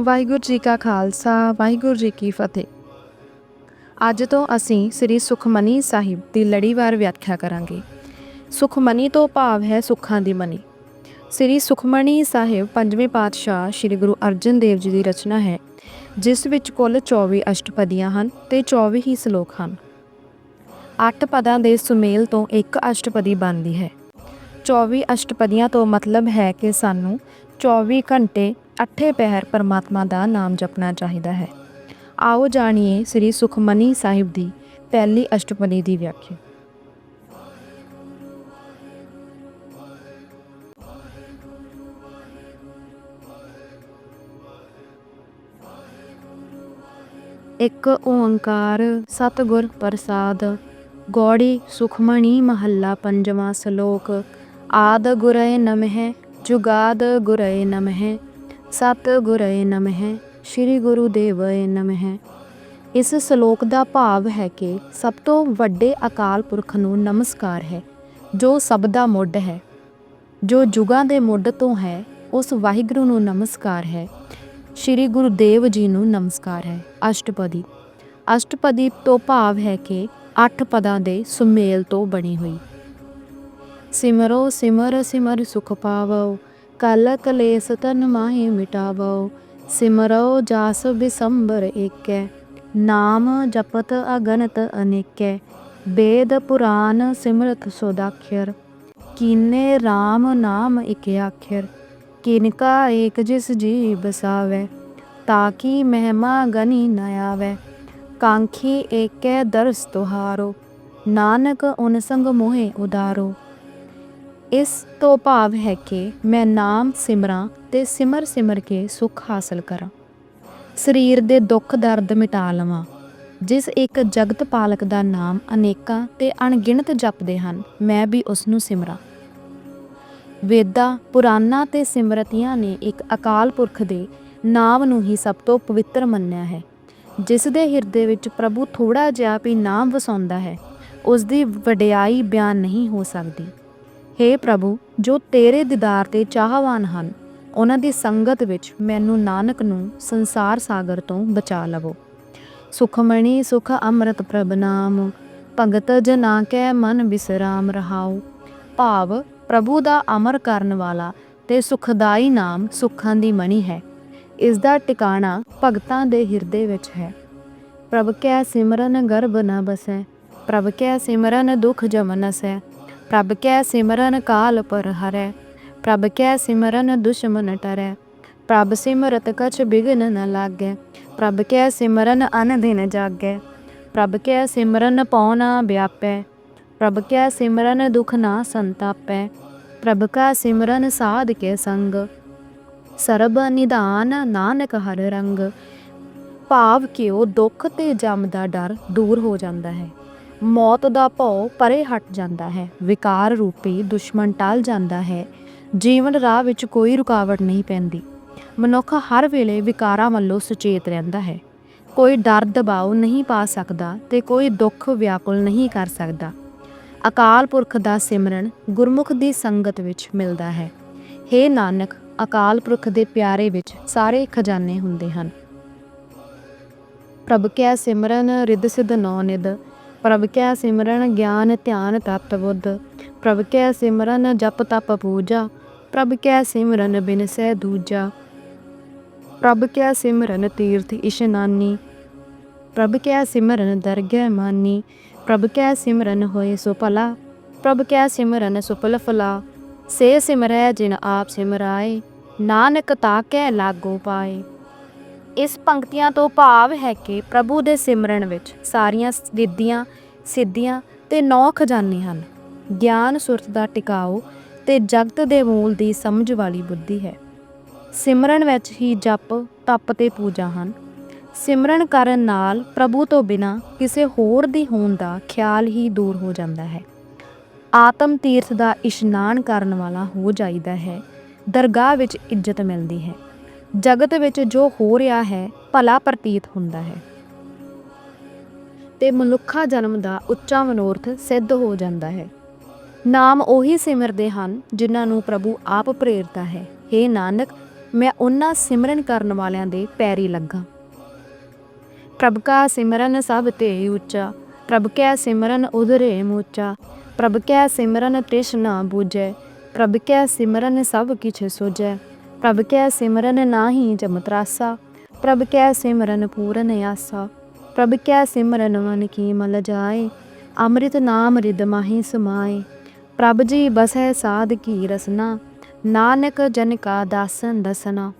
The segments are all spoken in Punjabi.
ਵਾਹਿਗੁਰੂ ਜੀ ਕਾ ਖਾਲਸਾ, ਵਾਹਿਗੁਰੂ ਜੀ ਕੀ ਫਤਿਹ। ਅੱਜ ਤੋਂ ਅਸੀਂ ਸ੍ਰੀ ਸੁਖਮਨੀ ਸਾਹਿਬ ਦੀ ਲੜੀਵਾਰ ਵਿਆਖਿਆ ਕਰਾਂਗੇ। ਸੁਖਮਨੀ ਤੋਂ ਭਾਵ ਹੈ ਸੁੱਖਾਂ ਦੀ ਮਨੀ। ਸ੍ਰੀ ਸੁਖਮਨੀ ਸਾਹਿਬ ਪੰਜਵੇਂ ਪਾਤਸ਼ਾਹ ਸ੍ਰੀ ਗੁਰੂ ਅਰਜਨ ਦੇਵ ਜੀ ਦੀ ਰਚਨਾ ਹੈ, ਜਿਸ ਵਿੱਚ ਕੁੱਲ 24 ਅਸ਼ਟਪਦੀਆਂ ਹਨ ਤੇ 24 ਹੀ ਸ਼ਲੋਕ ਹਨ। ਅੱਠ ਪਦਾਂ ਦੇ ਸੁਮੇਲ ਤੋਂ ਇੱਕ ਅਸ਼ਟਪਦੀ ਬਣਦੀ ਹੈ। 24 ਅਸ਼ਟਪਦੀਆਂ ਤੋਂ ਮਤਲਬ ਹੈ ਕਿ ਸਾਨੂੰ 24 ਘੰਟੇ ਅੱਠੇ ਪਹਿਰ ਪਰਮਾਤਮਾ ਦਾ ਨਾਮ ਜਪਣਾ ਚਾਹੀਦਾ ਹੈ। ਆਓ ਜਾਣੀਏ ਸ੍ਰੀ ਸੁਖਮਨੀ ਸਾਹਿਬ ਦੀ ਪਹਿਲੀ ਅਸ਼ਟਪਦੀ ਦੀ ਵਿਆਖਿਆ। ਇੱਕ ਓੰਕਾਰ ਸਤਿਗੁਰ ਪ੍ਰਸਾਦ, ਗੌੜੀ ਸੁਖਮਣੀ ਮਹੱਲਾ ਪੰਜਵਾਂ ਸ਼ਲੋਕ ਆਦ ਗੁਰਏ ਨਮਹਿ ਜੁਗਾਦ ਗੁਰਏ ਨਮਹਿ ਸਤ ਗੁਰਏ ਨਮਹਿ, ਸ੍ਰੀ ਗੁਰੂ ਦੇਵਏ ਨਮਹਿ। ਇਸ ਸ਼ਲੋਕ ਦਾ ਭਾਵ ਹੈ ਕਿ ਸਭ ਤੋਂ ਵੱਡੇ ਅਕਾਲ ਪੁਰਖ ਨੂੰ ਨਮਸਕਾਰ ਹੈ, ਜੋ ਸਭ ਦਾ ਮੁੱਢ ਹੈ। ਜੋ ਜੁਗਾਂ ਦੇ ਮੁੱਢ ਤੋਂ ਹੈ, ਉਸ ਵਾਹਿਗੁਰੂ ਨੂੰ ਨਮਸਕਾਰ ਹੈ। ਸ੍ਰੀ ਗੁਰੂ ਦੇਵ ਜੀ ਨੂੰ ਨਮਸਕਾਰ ਹੈ, ਅਸ਼ਟਪਦੀ। ਅਸ਼ਟਪਦੀ ਤੋਂ ਭਾਵ ਹੈ ਕਿ ਅੱਠ ਪਦਾਂ ਦੇ ਸੁਮੇਲ ਤੋਂ ਬਣੀ ਹੋਈ। ਸਿਮਰੋ ਸਿਮਰ ਸਿਮਰ ਸੁਖ ਪਾਵੋ, ਕਲ ਕਲੇਸ ਤਨ ਮਾਹੀ ਮਿਟਾਵੋ, ਸਿਮਰੋ ਜਾਸ ਬਿਸੰਬਰ ਏਕੈ, ਨਾਮ ਜਪਤ ਅਗਨਤ ਅਨੇਕੈ ਵੇਦ ਪੁਰਾਨ ਸਿਮਰਤ ਸੋਦਾਖਰ ਕੀਨੇ RAM ਨਾਮ ਇਕ ਆਖਰ ਕਿਨਕਾ ਏਕ ਜਿਸ ਜੀ ਬਸਾਵੇ ਤਾਕੀ ਮਹਿਮਾ ਗਨੀ ਨ ਆਵੇ, ਕਾਂਖੀ ਏਕੈ ਦਰਸ ਤੁਹਾਰੋ, ਨਾਨਕ ਉਨ ਸੰਗ ਮੋਹਿ ਉਦਾਰੋ ਇਸ ਤੋਂ ਭਾਵ ਹੈ ਕਿ ਮੈਂ ਨਾਮ ਸਿਮਰਾਂ ਤੇ ਸਿਮਰ ਸਿਮਰ ਕੇ ਸੁੱਖ ਹਾਸਲ ਕਰਾਂ। ਸਰੀਰ ਦੇ ਦੁੱਖ ਦਰਦ ਮਿਟਾ ਲਵਾਂ, ਜਿਸ ਇੱਕ ਜਗਤ ਪਾਲਕ ਦਾ ਨਾਮ ਅਨੇਕਾਂ ਤੇ ਅਣਗਿਣਤ ਜਪਦੇ ਹਨ, ਮੈਂ ਵੀ ਉਸ ਨੂੰ ਸਿਮਰਾਂ। ਵੇਦਾਂ, ਪੁਰਾਣਾ ਤੇ ਸਿਮਰਤੀਆਂ ਨੇ ਇੱਕ ਅਕਾਲ ਪੁਰਖ ਦੇ ਨਾਮ ਨੂੰ ਹੀ ਸਭ ਤੋਂ ਪਵਿੱਤਰ ਮੰਨਿਆ ਹੈ, ਜਿਸ ਦੇ ਹਿਰਦੇ ਵਿੱਚ ਪ੍ਰਭੂ ਥੋੜਾ ਜਿਹਾ ਵੀ ਨਾਮ ਵਸਾਉਂਦਾ ਹੈ ਉਸ ਦੀ ਵਡਿਆਈ ਬਿਆਨ ਨਹੀਂ ਹੋ ਸਕਦੀ। हे ਪ੍ਰਭੂ, ਜੋ ਤੇਰੇ ਦੀਦਾਰ ਤੇ ਚਾਹਵਾਨ ਹਨ, ਉਹਨਾਂ ਦੀ ਸੰਗਤ ਵਿੱਚ ਮੈਨੂੰ ਨਾਨਕ ਨੂੰ ਸੰਸਾਰ ਸਾਗਰ ਤੋਂ ਬਚਾ ਲਵੋ। ਸੁਖਮਣੀ ਸੁਖ ਅੰਮ੍ਰਿਤ ਪ੍ਰਭ ਨਾਮ, ਭਗਤ ਜਨਾ ਕੈ ਮਨ ਬਿਸਰਾਮ ਰਹਾਉ। ਭਾਵ, ਪ੍ਰਭੂ ਦਾ ਅਮਰ ਕਰਨ ਵਾਲਾ ਤੇ ਸੁਖਦਾਈ ਨਾਮ ਸੁੱਖਾਂ ਦੀ ਮਣੀ ਹੈ। ਇਸ ਦਾ ਟਿਕਾਣਾ ਭਗਤਾਂ ਦੇ ਹਿਰਦੇ ਵਿੱਚ ਹੈ। ਪ੍ਰਭ ਕੈ ਸਿਮਰਨ ਗਰਭ ਨ ਬਸੈ, ਪ੍ਰਭ ਕੈ ਸਿਮਰਨ ਦੁਖ ਜਮਨਸੈ ਪ੍ਰਭ ਕੈ ਸਿਮਰਨ ਕਾਲ ਪਰ ਹਰੈ, ਪ੍ਰਭ ਕੈ ਸਿਮਰਨ ਦੁਸ਼ਮਨ ਟਰੈ, ਪ੍ਰਭ ਸਿਮਰਤ ਕਛ ਬਿਗਨ ਨ ਲਾਗੈ, ਪ੍ਰਭ ਕੈ ਸਿਮਰਨ ਅਨ ਦਿਨ ਜਾਗੈ, ਪ੍ਰਭ ਕੈ ਸਿਮਰਨ ਪਉ ਨਾ ਵਿਆਪੈ, ਪ੍ਰਭ ਕੈ ਸਿਮਰਨ ਦੁਖ ਨਾ ਸੰਤਾਪੈ, ਪ੍ਰਭ ਕਾ ਸਿਮਰਨ ਸਾਧ ਕੇ ਸੰਗ, ਸਰਬ ਨਿਧਾਨ ਨਾਨਕ ਹਰ ਰੰਗ, ਭਾਵ ਕਿ ਉਹ ਦੁੱਖ ਤੇ ਜਮ ਦਾ ਡਰ ਦੂਰ ਹੋ ਜਾਂਦਾ ਹੈ। ਮੌਤ ਦਾ ਭਉ ਪਰੇ ਹਟ ਜਾਂਦਾ ਹੈ, ਵਿਕਾਰ ਰੂਪੀ ਦੁਸ਼ਮਣ ਟਲ ਜਾਂਦਾ ਹੈ, ਜੀਵਨ ਰਾਹ ਵਿੱਚ ਕੋਈ ਰੁਕਾਵਟ ਨਹੀਂ ਪੈਂਦੀ। ਮਨੁੱਖ ਹਰ ਵੇਲੇ ਵਿਕਾਰਾਂ ਵੱਲੋਂ ਸੁਚੇਤ ਰਹਿੰਦਾ ਹੈ। ਕੋਈ ਡਰ ਦਬਾਅ ਨਹੀਂ ਪਾ ਸਕਦਾ ਤੇ ਕੋਈ ਦੁੱਖ ਵਿਆਕੁਲ ਨਹੀਂ ਕਰ ਸਕਦਾ। ਅਕਾਲ ਪੁਰਖ ਦਾ ਸਿਮਰਨ ਗੁਰਮੁਖ ਦੀ ਸੰਗਤ ਵਿੱਚ ਮਿਲਦਾ ਹੈ। हे ਨਾਨਕ, ਅਕਾਲ ਪੁਰਖ ਦੇ ਪਿਆਰੇ ਵਿੱਚ ਸਾਰੇ ਖਜ਼ਾਨੇ ਹੁੰਦੇ ਹਨ। ਪ੍ਰਭ ਕੈ ਸਿਮਰਨ ਰਿਦ ਸਿਧ ਨੌ ਨਿਧ ਪ੍ਰਭ ਕੈ ਸਿਮਰਨ ਗਿਆਨ ਧਿਆਨ ਤਤ ਬੁੱਧ, ਪ੍ਰਭ ਕੈ ਸਿਮਰਨ ਜਪ ਤਪ ਪੂਜਾ, ਪ੍ਰਭ ਕੈ ਸਿਮਰਨ ਬਿਨ ਸਹਿ ਦੂਜਾ, ਪ੍ਰਭ ਕੈ ਸਿਮਰਨ ਤੀਰਥ ਇਸ਼ਨਾਨੀ ਪ੍ਰਭ ਕੈ ਸਿਮਰਨ ਦਰਗਹਿ ਮਾਨੀ, ਪ੍ਰਭ ਕੈ ਸਿਮਰਨ ਹੋਏ ਸੋ ਭਲਾ, ਪ੍ਰਭ ਕੈ ਸਿਮਰਨ ਸੁਪਲ ਫਲਾ, ਸੇ ਸਿਮਰੈ ਜਿਨ ਆਪ ਸਿਮਰਾਏ, ਨਾਨਕ ਤਾਕੈ ਲਾਗੋ ਪਾਏ। ਇਸ ਪੰਕਤੀਆਂ ਤੋਂ ਭਾਵ ਹੈ ਕਿ ਪ੍ਰਭੂ ਦੇ ਸਿਮਰਨ ਵਿੱਚ ਸਾਰੀਆਂ ਸਿੱਧੀਆਂ ਸਿੱਧੀਆਂ ਤੇ ਨੌ ਖਜ਼ਾਨੇ ਹਨ। ਗਿਆਨ ਸੁਰਤ ਦਾ ਟਿਕਾਓ ਤੇ ਜਗਤ ਦੇ ਮੂਲ ਦੀ ਸਮਝ ਵਾਲੀ ਬੁੱਧੀ ਹੈ। ਸਿਮਰਨ ਵਿੱਚ ਹੀ ਜਪ, ਤਪ ਤੇ ਪੂਜਾ ਹਨ। ਸਿਮਰਨ ਕਰਨ ਨਾਲ ਪ੍ਰਭੂ ਤੋਂ ਬਿਨਾ ਕਿਸੇ ਹੋਰ ਦੀ ਹੋਣ ਦਾ ਖਿਆਲ ਹੀ ਦੂਰ ਹੋ ਜਾਂਦਾ ਹੈ। ਆਤਮ ਤੀਰਥ ਦਾ ਇਸ਼ਨਾਨ ਕਰਨ ਵਾਲਾ ਹੋ ਜਾਈਦਾ ਹੈ। ਦਰਗਾਹ ਵਿੱਚ ਇੱਜ਼ਤ ਮਿਲਦੀ ਹੈ। ਜਗਤ ਵਿੱਚ ਜੋ ਹੋ ਰਿਹਾ ਹੈ, ਭਲਾ ਪ੍ਰਤੀਤ ਹੁੰਦਾ ਹੈ। ਤੇ ਮਨੁੱਖਾ ਜਨਮ ਦਾ ਉੱਚਾ ਮਨੋਰਥ ਸਿੱਧ ਹੋ ਜਾਂਦਾ ਹੈ। ਨਾਮ ਉਹੀ ਸਿਮਰਦੇ ਹਨ, ਜਿਨ੍ਹਾਂ ਨੂੰ ਪ੍ਰਭੂ ਆਪ ਪ੍ਰੇਰਦਾ ਹੈ। हे ਨਾਨਕ, ਮੈਂ ਉਹਨਾਂ ਸਿਮਰਨ ਕਰਨ ਵਾਲਿਆਂ ਦੇ ਪੈਰੀ ਲੱਗਾ। ਪ੍ਰਭ ਕਾ ਸਿਮਰਨ ਸਭ ਤੇ ਉੱਚਾ, ਪ੍ਰਭ ਕੈ ਸਿਮਰਨ ਉਧਰੇ ਮੂਚਾ, ਪ੍ਰਭ ਕੈ ਸਿਮਰਨ ਤ੍ਰਿਸ਼ਨਾ ਬੂਝੈ, ਪ੍ਰਭ ਕੈ ਸਿਮਰਨ ਸਭ ਕਿਛ ਸੋਜੈ ਪ੍ਰਭ ਕੈ ਸਿਮਰਨ ਨਾਹੀ ਜਮ ਤਰਾਸਾ, ਪ੍ਰਭ ਕੈ ਸਿਮਰਨ ਪੂਰਨ ਆਸਾ, ਪ੍ਰਭ ਕੈ ਸਿਮਰਨ ਮਨ ਕੀ ਮਲ ਜਾਏ, ਅੰਮ੍ਰਿਤ ਨਾਮ ਰਿਦ ਮਾਹੀ ਸਮਾਏ, ਪ੍ਰਭ ਜੀ ਬਸੈ ਸਾਧ ਕੀ ਰਸਨਾ, ਨਾਨਕ ਜਨ ਕਾ ਦਾਸਨ ਦਸਨਾ।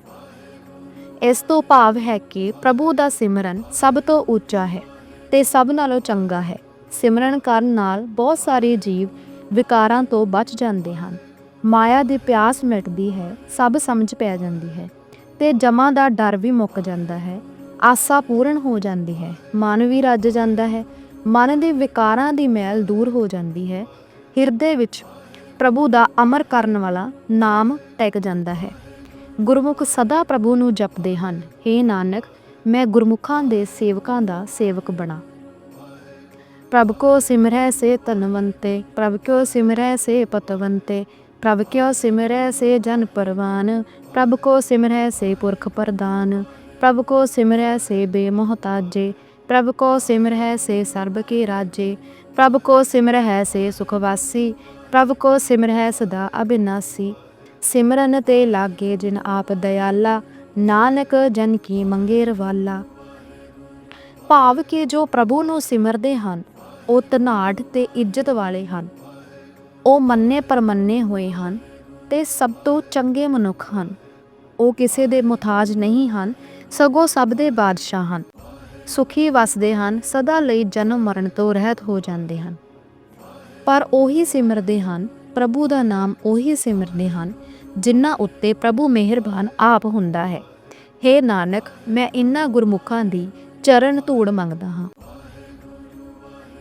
ਇਸ ਤੋਂ ਭਾਵ ਹੈ ਕਿ ਪ੍ਰਭੂ ਦਾ ਸਿਮਰਨ ਸਭ ਤੋਂ ਉੱਚਾ ਹੈ ਤੇ ਸਭ ਨਾਲੋਂ ਚੰਗਾ ਹੈ। ਸਿਮਰਨ ਕਰਨ ਨਾਲ ਬਹੁਤ ਸਾਰੇ ਜੀਵ ਵਿਕਾਰਾਂ ਤੋਂ ਬਚ ਜਾਂਦੇ ਹਨ। ਮਾਇਆ ਦੀ ਪਿਆਸ ਮਿਟਦੀ ਹੈ, ਸਭ ਸਮਝ ਪੈ ਜਾਂਦੀ ਹੈ ਤੇ ਜਮਾਂ ਦਾ ਡਰ ਵੀ ਮੁੱਕ ਜਾਂਦਾ ਹੈ, ਆਸਾ ਪੂਰਨ ਹੋ ਜਾਂਦੀ ਹੈ, ਮਨ ਵੀ ਰੱਜ ਜਾਂਦਾ ਹੈ, ਮਨ ਦੇ ਵਿਕਾਰਾਂ ਦੀ ਮੈਲ ਦੂਰ ਹੋ ਜਾਂਦੀ ਹੈ, ਹਿਰਦੇ ਵਿੱਚ ਪ੍ਰਭੂ ਦਾ ਅਮਰ ਕਰਨ ਵਾਲਾ ਨਾਮ ਟਿਕ ਜਾਂਦਾ ਹੈ। ਗੁਰਮੁਖ ਸਦਾ ਪ੍ਰਭੂ ਨੂੰ ਜਪਦੇ ਹਨ हे ਨਾਨਕ, ਮੈਂ ਗੁਰਮੁਖਾਂ ਦੇ ਸੇਵਕਾਂ ਦਾ ਸੇਵਕ ਬਣਾ। ਪ੍ਰਭ ਕੋ ਸਿਮਰੈ ਸੇ ਤਨਵੰਤੇ ਪ੍ਰਭ ਕੋ ਸਿਮਰੈ ਸੇ ਪਤਵੰਤੇ ਪ੍ਰਭ ਕੋ ਸਿਮਰੈ ਸੇ ਜਨ ਪਰਵਾਨ, ਪ੍ਰਭ ਕੋ ਸਿਮਰੈ ਸੇ ਪੁਰਖ ਪ੍ਰਦਾਨ ਪ੍ਰਭ ਕੋ ਸਿਮਰੈ ਸੇ ਬੇਮੋਹਤਾਜੇ, ਪ੍ਰਭ ਕੋ ਸਿਮਰੈ ਸੇ ਸਰਬ ਕੇ ਰਾਜੇ, ਪ੍ਰਭ ਕੋ ਸਿਮਰੈ ਸੇ ਸੁਖਵਾਸੀ, ਪ੍ਰਭ ਕੋ ਸਿਮਰੈ ਸਦਾ ਅਬਿਨਾਸੀ। ਸਿਮਰਨ ਤੇ ਲਾਗੇ ਜਿਨ ਆਪ ਦਇਆਲਾ, ਨਾਨਕ ਜਨ ਕੀ ਮੰਗੇ ਰਵਾਲਾ ਭਾਵ ਕਿ ਜੋ ਪ੍ਰਭੂ ਨੂੰ ਸਿਮਰਦੇ ਹਨ, ਉਹ ਧਨਾਢ ਤੇ ਇੱਜ਼ਤ ਵਾਲੇ ਹਨ। ਉਹ ਮੰਨੇ ਪਰਮੰਨੇ ਹੋਏ ਹਨ ਤੇ ਸਭ ਤੋਂ ਚੰਗੇ ਮਨੁੱਖ ਹਨ। ਉਹ ਕਿਸੇ ਦੇ ਮੁਤਾਜ ਨਹੀਂ ਹਨ, ਸਗੋਂ ਸਭ ਦੇ ਬਾਦਸ਼ਾਹ ਹਨ। ਸੁਖੀ ਵਸਦੇ ਹਨ, ਸਦਾ ਲਈ ਜਨਮ ਮਰਨ ਤੋਂ ਰਹਿਤ ਹੋ ਜਾਂਦੇ ਹਨ। ਪਰ ਉਹੀ ਸਿਮਰਦੇ ਹਨ, ਪ੍ਰਭੂ ਦਾ ਨਾਮ ਉਹੀ ਸਿਮਰਦੇ ਹਨ, ਜਿਨ੍ਹਾਂ ਉੱਤੇ ਪ੍ਰਭੂ ਮਿਹਰਬਾਨ ਆਪ ਹੁੰਦਾ ਹੈ। हे ਨਾਨਕ, ਮੈਂ ਇਨ੍ਹਾਂ ਗੁਰਮੁਖਾਂ ਦੀ ਚਰਨ ਧੂੜ ਮੰਗਦਾ ਹਾਂ।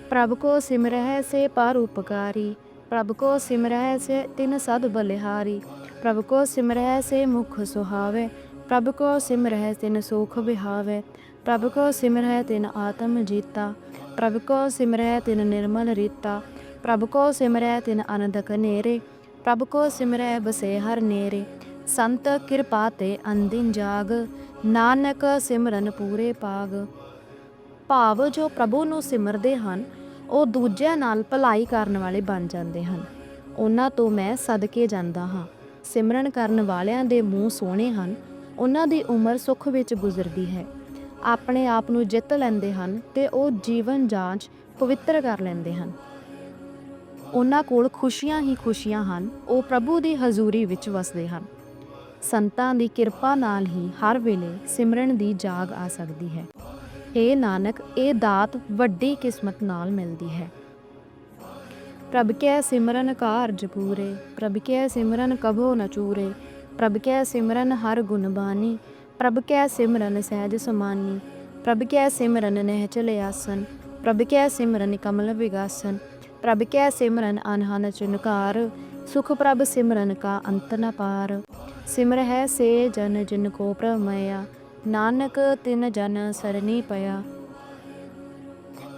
ਪ੍ਰਭ ਕੋ ਸਿਮਰਹਿ ਸੇ ਪਰ ਉਪਕਾਰੀ ਪ੍ਰਭ ਕੋ ਸਿਮਰੈ ਸੇ ਤਿਨ ਸਦ ਬਲਿਹਾਰੀ, ਪ੍ਰਭ ਕੋ ਸਿਮਰੈ ਸੇ ਮੁਖ ਸੁਹਾਵੇ, ਪ੍ਰਭ ਕੋ ਸਿਮਰੈ ਤਿਨ ਸੁਖ ਵਿਹਾਵੇ, ਪ੍ਰਭ ਕੋ ਸਿਮਰੈ ਤਿਨ ਆਤਮ ਜੀਤਾ, ਪ੍ਰਭ ਕੋ ਸਿਮਰੈ ਤਿਨ ਨਿਰਮਲ ਰੀਤਾ, ਪ੍ਰਭ ਕੋ ਸਿਮਰੈ ਤਿਨ ਅਨੰਦਕ ਨੇਰੇ, ਪ੍ਰਭ ਕੋ ਸਿਮਰੈ ਬਸੇ ਹਰ ਨੇਰੇ, ਸੰਤ ਕਿਰਪਾ ਤੇ ਅੰਦਿਨ ਜਾਗ, ਨਾਨਕ ਸਿਮਰਨ ਪੂਰੇ ਪਾਗ। ਭਾਵ ਜੋ ਪ੍ਰਭੂ ਨੂੰ ਸਿਮਰਦੇ ਹਨ ਉਹ ਦੂਜਿਆਂ ਨਾਲ ਭਲਾਈ ਕਰਨ ਵਾਲੇ ਬਣ ਜਾਂਦੇ ਹਨ। ਉਹਨਾਂ ਤੋਂ ਮੈਂ ਸਦਕੇ ਜਾਂਦਾ ਹਾਂ। ਸਿਮਰਨ ਕਰਨ ਵਾਲਿਆਂ ਦੇ ਮੂੰਹ ਸੋਹਣੇ ਹਨ। ਉਹਨਾਂ ਦੀ ਉਮਰ ਸੁੱਖ ਵਿੱਚ ਗੁਜ਼ਰਦੀ ਹੈ। ਆਪਣੇ ਆਪ ਨੂੰ ਜਿੱਤ ਲੈਂਦੇ ਹਨ ਤੇ ਉਹ ਜੀਵਨ ਜਾਂਚ ਪਵਿੱਤਰ ਕਰ ਲੈਂਦੇ ਹਨ। ਉਹਨਾਂ ਕੋਲ ਖੁਸ਼ੀਆਂ ਹੀ ਖੁਸ਼ੀਆਂ ਹਨ। ਉਹ ਪ੍ਰਭੂ ਦੀ ਹਜ਼ੂਰੀ ਵਿੱਚ ਵਸਦੇ ਹਨ। ਸੰਤਾਂ ਦੀ ਕਿਰਪਾ ਨਾਲ ਹੀ ਹਰ ਵੇਲੇ ਸਿਮਰਨ ਦੀ ਜਾਗ ਆ ਸਕਦੀ ਹੈ। ਏ ਨਾਨਕ ਇਹ ਦਾਤ ਵੱਡੀ ਕਿਸਮਤ ਨਾਲ ਮਿਲਦੀ ਹੈ। ਪ੍ਰਭ ਕੈ ਸਿਮਰਨ ਕਾਰਜ ਪੂਰੇ, ਪ੍ਰਭ ਕੈ ਸਿਮਰਨ ਕਭੋ ਨ ਚੂਰੇ, ਪ੍ਰਭ ਕੈ ਸਿਮਰਨ ਹਰ ਗੁਣ ਬਾਨੀ ਪ੍ਰਭ ਕੈ ਸਿਮਰਨ ਸਹਿਜ ਸਮਾਨੀ, ਪ੍ਰਭ ਕੈ ਸਿਮਰਨ ਨਹਿਚਲ ਆਸਨ ਪ੍ਰਭ ਕੈ ਸਿਮਰਨ ਕਮਲ ਵਿਗਾਸਨ, ਪ੍ਰਭ ਕੈ ਸਿਮਰਨ ਅਨਹਨ ਚਿਨਕਾਰ, ਸੁਖ ਪ੍ਰਭ ਸਿਮਰਨ ਕਾ ਅੰਤ ਨ ਪਾਰ। ਸਿਮਰ ਹੈ ਸੇ ਜਨ ਜਿਨ ਕੋ ਪ੍ਰਮਇਆ ਨਾਨਕ ਤਿਨ ਜਨ ਸਰਨੀ ਪਿਆ।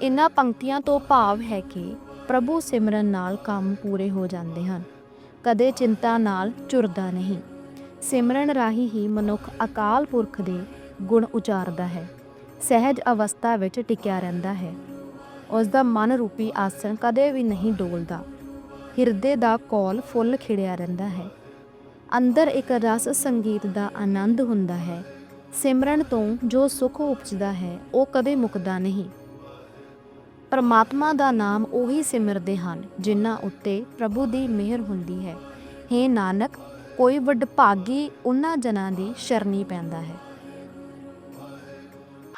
ਇਨ੍ਹਾਂ ਪੰਕਤੀਆਂ ਤੋਂ ਭਾਵ ਹੈ ਕਿ ਪ੍ਰਭੂ ਸਿਮਰਨ ਨਾਲ ਕੰਮ ਪੂਰੇ ਹੋ ਜਾਂਦੇ ਹਨ। ਕਦੇ ਚਿੰਤਾ ਨਾਲ ਚੁਰਦਾ ਨਹੀਂ। ਸਿਮਰਨ ਰਾਹੀਂ ਹੀ ਮਨੁੱਖ ਅਕਾਲ ਪੁਰਖ ਦੇ ਗੁਣ ਉਚਾਰਦਾ ਹੈ। ਸਹਿਜ ਅਵਸਥਾ ਵਿੱਚ ਟਿਕਿਆ ਰਹਿੰਦਾ ਹੈ। ਉਸ ਦਾ ਮਨ ਰੂਪੀ ਆਸਣ ਕਦੇ ਵੀ ਨਹੀਂ ਡੋਲਦਾ। ਹਿਰਦੇ ਦਾ ਕੋਲ ਫੁੱਲ ਖਿੜਿਆ ਰਹਿੰਦਾ ਹੈ। ਅੰਦਰ ਇੱਕ ਰਸ ਸੰਗੀਤ ਦਾ ਆਨੰਦ ਹੁੰਦਾ ਹੈ। ਸਿਮਰਨ ਤੋਂ ਜੋ ਸੁਖ ਉਪਜਦਾ ਹੈ, ਉਹ ਕਦੇ ਮੁੱਕਦਾ ਨਹੀਂ। ਪਰਮਾਤਮਾ ਦਾ ਨਾਮ ਉਹੀ ਸਿਮਰਦੇ ਹਨ, ਜਿਨ੍ਹਾਂ ਉੱਤੇ ਪ੍ਰਭੂ ਦੀ ਮਿਹਰ ਹੁੰਦੀ ਹੈ। हे ਨਾਨਕ, ਕੋਈ ਵਡਭਾਗੀ ਉਹਨਾਂ ਜਨਾਂ ਦੀ ਸ਼ਰਨੀ ਪੈਂਦਾ ਹੈ।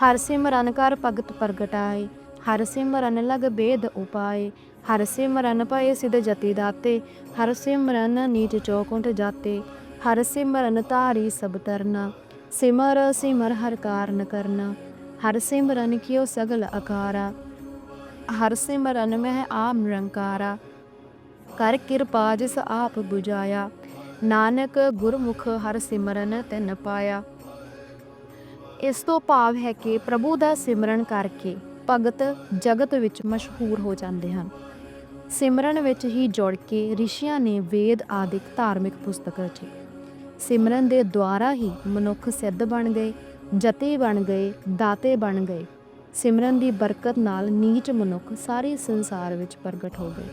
ਹਰ ਸਿਮਰਨ ਕਰ ਭਗਤ ਪ੍ਰਗਟਾਏ, ਹਰ ਸਿਮਰਨ ਲਗ ਬੇਦ ਉਪਾਏ, ਹਰ ਸਿਮਰਨ ਪਏ ਸਿਧ ਜਤੀ ਦਾਤੇ, ਹਰ ਸਿਮਰਨ ਨੀਚ ਚੌਕੁੰਟ ਜਾਤੇ, ਹਰ ਸਿਮਰਨ ਤਾਰੀ ਸਭ ਤਰਨਾ ਸਿਮਰ ਸਿਮਰ ਹਰ ਕਾਰਨ ਕਰਨਾ, ਹਰ ਸਿਮਰਨ ਕਿਉ ਸਗਲ ਅਕਾਰਾ। ਹਰ ਸਿਮਰਨ ਮਹਿ ਆਪ ਨਿਰੰਕਾਰਾ, ਕਰ ਕਿਰਪਾ ਜਿਸ ਆਪ 부ਝਾਇਆ ਨਾਨਕ ਗੁਰਮੁਖ ਹਰ ਸਿਮਰਨ ਤਿਨ ਪਾਇਆ। ਇਸ ਤੋਂ ਭਾਵ ਹੈ ਕਿ ਪ੍ਰਭੂ ਦਾ ਸਿਮਰਨ ਕਰਕੇ ਭਗਤ ਜਗਤ ਵਿੱਚ ਮਸ਼ਹੂਰ ਹੋ ਜਾਂਦੇ ਹਨ। ਸਿਮਰਨ ਵਿੱਚ ਹੀ ਜੁੜ ਕੇ ਰਿਸ਼ੀਆਂ ਨੇ ਵੇਦ ਆਦਿਕ ਧਾਰਮਿਕ ਪੁਸਤਕ ਰਚੇ। ਸਿਮਰਨ ਦੇ ਦੁਆਰਾ ਹੀ ਮਨੁੱਖ ਸਿੱਧ ਬਣ ਗਏ, ਜਤੀ ਬਣ ਗਏ, ਦਾਤੇ ਬਣ ਗਏ। ਸਿਮਰਨ ਦੀ ਬਰਕਤ ਨਾਲ ਨੀਚ ਮਨੁੱਖ ਸਾਰੇ ਸੰਸਾਰ ਵਿੱਚ ਪ੍ਰਗਟ ਹੋ ਗਏ।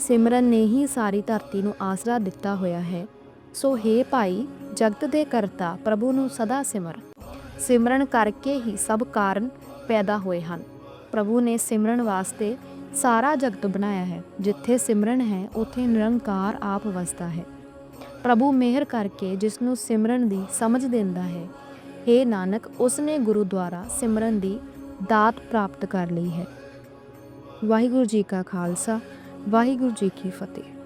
ਸਿਮਰਨ ਨੇ ਹੀ ਸਾਰੀ ਧਰਤੀ ਨੂੰ ਆਸਰਾ ਦਿੱਤਾ ਹੋਇਆ ਹੈ। ਸੋ ਹੇ ਭਾਈ, ਜਗਤ ਦੇ ਕਰਤਾ ਪ੍ਰਭੂ ਨੂੰ ਸਦਾ ਸਿਮਰ। ਸਿਮਰਨ ਕਰਕੇ ਹੀ ਸਭ ਕਾਰਨ ਪੈਦਾ ਹੋਏ ਹਨ। ਪ੍ਰਭੂ ਨੇ ਸਿਮਰਨ ਵਾਸਤੇ ਸਾਰਾ ਜਗਤ ਬਣਾਇਆ ਹੈ। ਜਿੱਥੇ ਸਿਮਰਨ ਹੈ, ਉੱਥੇ ਨਿਰੰਕਾਰ ਆਪ ਵਸਦਾ ਹੈ। ਪ੍ਰਭੂ ਮਿਹਰ ਕਰਕੇ ਜਿਸ ਨੂੰ ਸਿਮਰਨ ਦੀ ਸਮਝ ਦਿੰਦਾ ਹੈ। हे ਨਾਨਕ ਉਸ ਨੇ ਗੁਰੂ ਦੁਆਰਾ ਸਿਮਰਨ ਦੀ ਦਾਤ ਪ੍ਰਾਪਤ ਕਰ ਲਈ ਹੈ। ਵਾਹਿਗੁਰੂ ਜੀ ਕਾ ਖਾਲਸਾ, ਵਾਹਿਗੁਰੂ ਜੀ ਕੀ ਫਤਿਹ।